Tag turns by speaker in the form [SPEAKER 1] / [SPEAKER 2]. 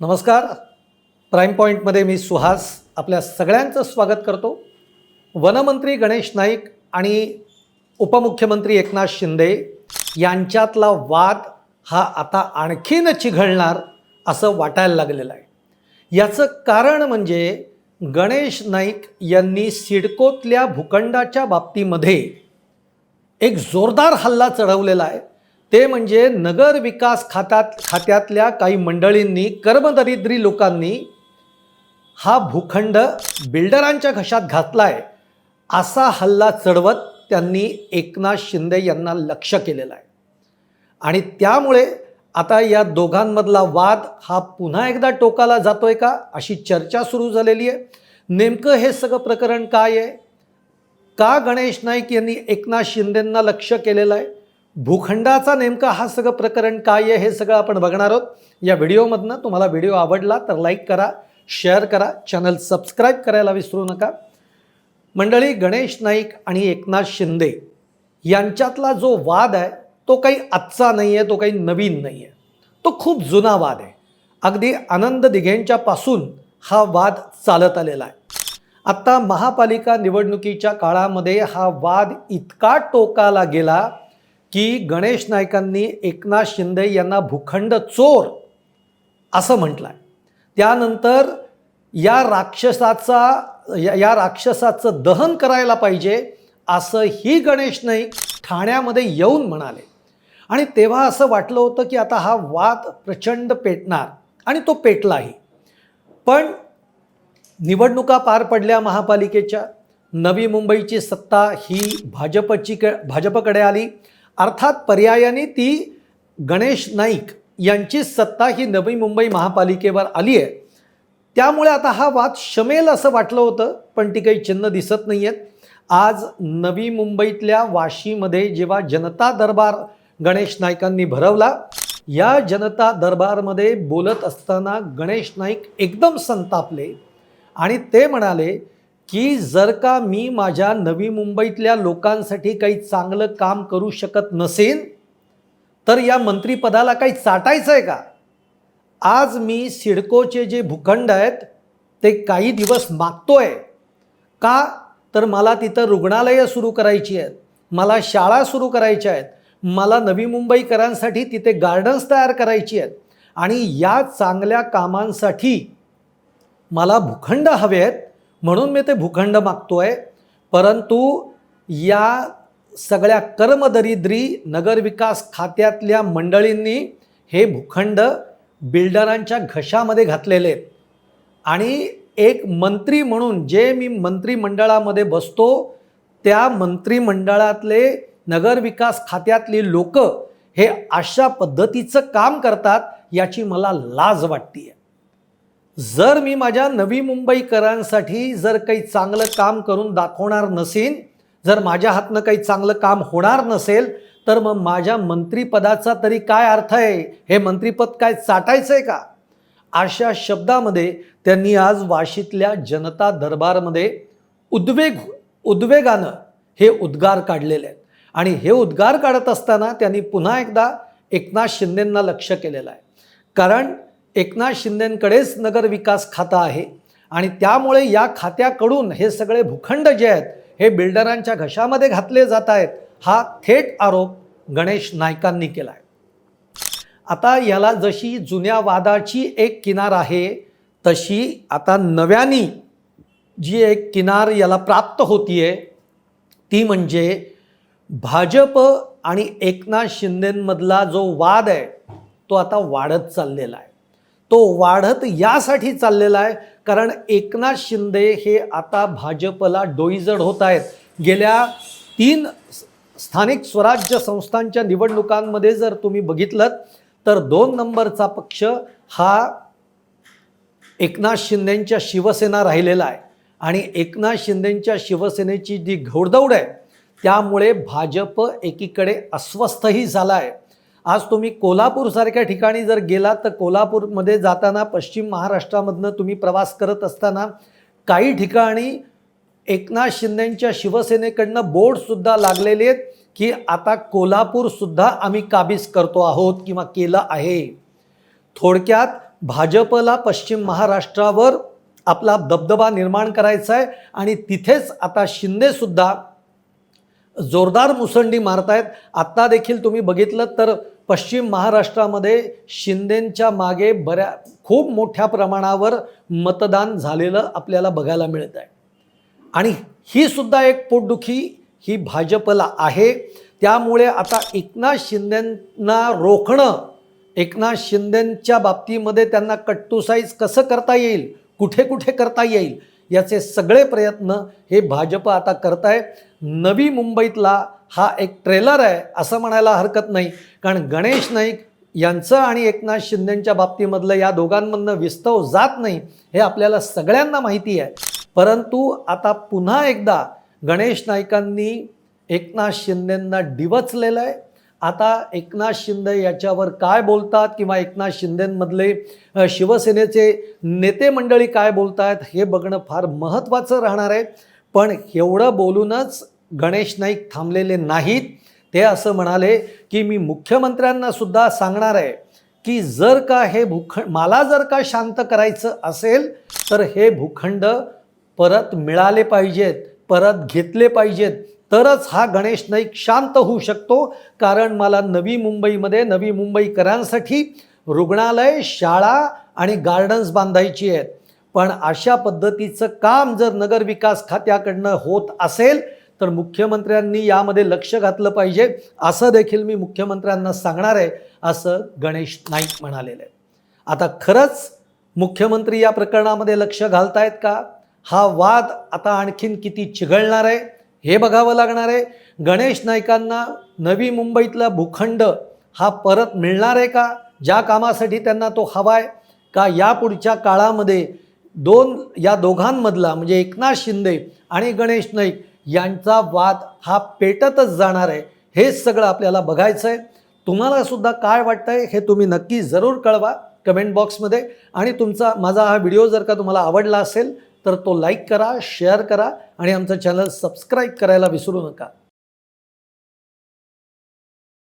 [SPEAKER 1] नमस्कार. प्राईम पॉईंटमध्ये मी सुहास आपल्या सगळ्यांचं स्वागत करतो. वनमंत्री गणेश नाईक आणि उपमुख्यमंत्री एकनाथ शिंदे यांच्यातला वाद हा आता आणखीन चिघळणार असं वाटायला लागलेलं आहे. याचं कारण म्हणजे गणेश नाईक यांनी सिडकोतल्या भूखंडाच्या बाबतीमध्ये एक जोरदार हल्ला चढवलेला आहे. ते म्हणजे नगर विकास खात्यात खात्यातल्या काही मंडळींनी कर्मदरिद्री लोकांनी हा भूखंड बिल्डरांच्या घशात घातला आहे असा हल्ला चढवत त्यांनी एकनाथ शिंदे यांना लक्ष केलेला आहे. आणि त्यामुळे आता या दोघांमधला वाद हा पुन्हा एकदा टोकाला जातोय का अशी चर्चा सुरू झालेली आहे. नेमकं हे सगळं प्रकरण काय आहे? का गणेश नाईक यांनी एकनाथ शिंदेंना लक्ष केलेलं आहे? भूखंडाचा नेमका हा सगळं प्रकरण काय आहे हे सगळं आपण बघणार आहोत. या व्हिडिओमधनं तुम्हाला व्हिडिओ आवडला तर लाईक करा शेअर करा चॅनल सबस्क्राईब करायला विसरू नका. मंडळी गणेश नाईक आणि एकनाथ शिंदे यांच्यातला जो वाद आहे तो काही आजचा नाही आहे तो काही नवीन नाही आहे तो खूप जुना वाद आहे. अगदी आनंद दिघेंच्यापासून हा वाद चालत आलेला आहे. आत्ता महापालिका निवडणुकीच्या काळामध्ये हा वाद इतका टोकाला गेला की गणेश नायकांनी एकनाथ शिंदे यांना भूखंड चोर असं म्हटलं आहे त्यानंतर या राक्षसाचा या या राक्षसाचं दहन करायला पाहिजे असंही गणेश नाईक ठाण्यामध्ये येऊन म्हणाले. आणि तेव्हा असं वाटलं होतं की आता हा वाद प्रचंड पेटणार आणि तो पेटलाही. पण निवडणुका पार पडल्या महापालिकेच्या. नवी मुंबईची सत्ता ही भाजपची क भाजपकडे आली. अर्थात पर्यायाने ती गणेश नाईक यांची सत्ता ही नवी मुंबई महापालिकेवर आली आहे. त्यामुळे आता हा वाद शमेल असं वाटलं होतं पण ती काही चिन्ह दिसत नाही आहेत आज नवी मुंबईतल्या वाशीमध्ये जेव्हा जनता दरबार गणेश नाईकांनी भरवला या जनता दरबारमध्ये बोलत असताना गणेश नाईक एकदम संतापले आणि ते म्हणाले की जर का मी माझ्या नवी मुंबईतल्या लोकांसाठी काही चांगलं काम करू शकत नसेन तर या मंत्रिपदाला काही चाटायचं आहे का? आज मी सिडकोचे जे भूखंड आहेत ते काही दिवस मागतोय. का? तर मला तिथं रुग्णालयं सुरू करायची आहेत मला शाळा सुरू करायच्या आहेत मला नवी मुंबईकरांसाठी तिथे गार्डन्स तयार करायची आहेत आणि या चांगल्या कामांसाठी मला भूखंड हवे आहेत म्हणून मी ते भूखंड मागतोय. परंतु या सगळ्या कर्मदरिद्री नगरविकास खात्यातल्या मंडळींनी हे भूखंड बिल्डरांच्या घशामध्ये घातलेले. आहेत आणि एक मंत्री म्हणून जे मी मंत्रिमंडळामध्ये बसतो त्या मंत्रिमंडळातले नगरविकास खात्यातली लोक हे अशा पद्धतीचं काम करतात याची मला लाज वाटते जर मी माझ्या नवी मुंबईकरांसाठी जर काही चांगलं काम करून दाखवणार नसेन जर माझ्या हातनं काही चांगलं काम होणार नसेल तर मग माझ्या मंत्रिपदाचा तरी काय अर्थ आहे? हे मंत्रिपद काय चाटायचं आहे का? अशा शब्दामध्ये त्यांनी आज वाशीतल्या जनता दरबारमध्ये उद्वेग उद्वेगानं हे उद्गार काढलेले आहेत. आणि हे उद्गार काढत असताना त्यांनी पुन्हा एकदा एकनाथ शिंदेंना लक्ष केलेलं आहे. कारण एकनाथ शिंदेंकडेच नगरविकास खातं आहे. आणि त्यामुळे या खात्याकडून हे सगळे भूखंड जे आहेत हे बिल्डरांच्या घशामध्ये घातले जात आहेत हा थेट आरोप गणेश नायकांनी केला आहे आता याला जशी जुन्या वादाची एक किनार आहे तशी आता नव्यानी जी एक किनार याला प्राप्त होतीये ती म्हणजे भाजप आणि एकनाथ शिंदेंमधला जो वाद आहे तो आता वाढत चाललेला आहे. तो वाढत यासाठी चाललेला आहे. कारण एकनाथ शिंदे हे आता भाजपला डोईजड होत आहेत. गेल्या तीन स्थानिक स्वराज्य संस्थांच्या निवडणुकांमध्ये जर तुम्ही बघितलं तर दोन नंबरचा पक्ष हा एकनाथ शिंदेंच्या शिवसेना राहिलेला आहे. आणि एकनाथ शिंदेंच्या शिवसेनेची जी घोडदौड आहे त्यामुळे भाजप एकीकडे अस्वस्थही झाला आहे. आज तुम्ही कोल्हापूरसारख्या ठिकाणी जर गेलात तर कोल्हापूरमध्ये जाताना पश्चिम महाराष्ट्रामधनं तुम्ही प्रवास करत असताना काही ठिकाणी एकनाथ शिंदेंच्या शिवसेनेकडनं बोर्डसुद्धा लागलेले आहेत की आता कोल्हापूरसुद्धा आम्ही काबीज करतो आहोत किंवा केलं आहे. थोडक्यात भाजपला पश्चिम महाराष्ट्रावर आपला दबदबा निर्माण करायचा आहे आणि तिथेच आता शिंदेसुद्धा जोरदार मुसंडी मारतायत. आत्ता देखील तुम्ही बघितलं तर पश्चिम महाराष्ट्रामध्ये शिंदेंच्या मागे बऱ्या खूप मोठ्या प्रमाणावर मतदान झालेलं आपल्याला बघायला मिळत आहे. आणि ही सुद्धा एक पोटदुखी ही भाजपला आहे. त्यामुळे आता एकनाथ शिंदेंना रोखणं एकनाथ शिंदेंच्या बाबतीमध्ये त्यांना कट्टूसाईज कसं करता येईल कुठे कुठे करता येईल याचे सगळे प्रयत्न हे भाजप आता करत आहे. नवी मुंबईतला हा एक ट्रेलर आहे असं म्हणायला हरकत नाही. कारण गणेश नाईक यांचं आणि एकनाथ शिंदेंच्या बाबतीमधलं या दोघांमधनं विस्तव जात नाही हे आपल्याला सगळ्यांना माहिती आहे. परंतु आता पुन्हा एकदा गणेश नाईकांनी एकनाथ शिंदेंना डिवचलेलं आहे. आता एकनाथ शिंदे याच्यावर काय बोलतात किंवा एकनाथ शिंदेंमधले शिवसेनेचे नेते मंडळी काय बोलत आहेत हे बघणं फार महत्त्वाचं राहणार आहे. पण एवढं बोलूनच गणेश नाईक थांबलेले नाहीत. ते असं म्हणाले की मी मुख्यमंत्र्यांना सुद्धा सांगणार आहे की जर का हे भूखंड मला जर का शांत करायचं असेल तर हे भूखंड परत मिळाले पाहिजेत परत घेतले पाहिजेत. तरच हा गणेश नाईक शांत होऊ शकतो. कारण मला नवी मुंबईमध्ये नवी मुंबईकरांसाठी रुग्णालय शाळा आणि गार्डन्स बांधायची आहेत. पण अशा पद्धतीचं काम जर नगरविकास खात्याकडनं होत असेल तर मुख्यमंत्र्यांनी यामध्ये लक्ष घातलं पाहिजे असं देखील मी मुख्यमंत्र्यांना सांगणार आहे असं गणेश नाईक म्हणालेलं. आहे आता खरंच मुख्यमंत्री या प्रकरणामध्ये लक्ष घालतायत का? हा वाद आता आणखीन किती चिघळणार आहे हे बघावं लागणार आहे. गणेश नाईकांना नवी मुंबईतला भूखंड हा परत मिळणार आहे का? ज्या कामासाठी त्यांना तो हवा आहे का यापुढच्या काळामध्ये दोन या दोघांमधला म्हणजे एकनाथ शिंदे आणि गणेश नाईक यांचा वाद हा पेटतच जाणार आहे. हेच सगळं आपल्याला बघायचं आहे तुम्हाला सुद्धा काय वाटतंय हे तुम्ही नक्की जरूर कळवा कमेंट बॉक्समध्ये. आणि तुमचा माझा हा व्हिडिओ जर का तुम्हाला आवडला असेल तर तो लाईक करा शेअर करा आणि आमचं चॅनल सबस्क्राईब करायला विसरू नका.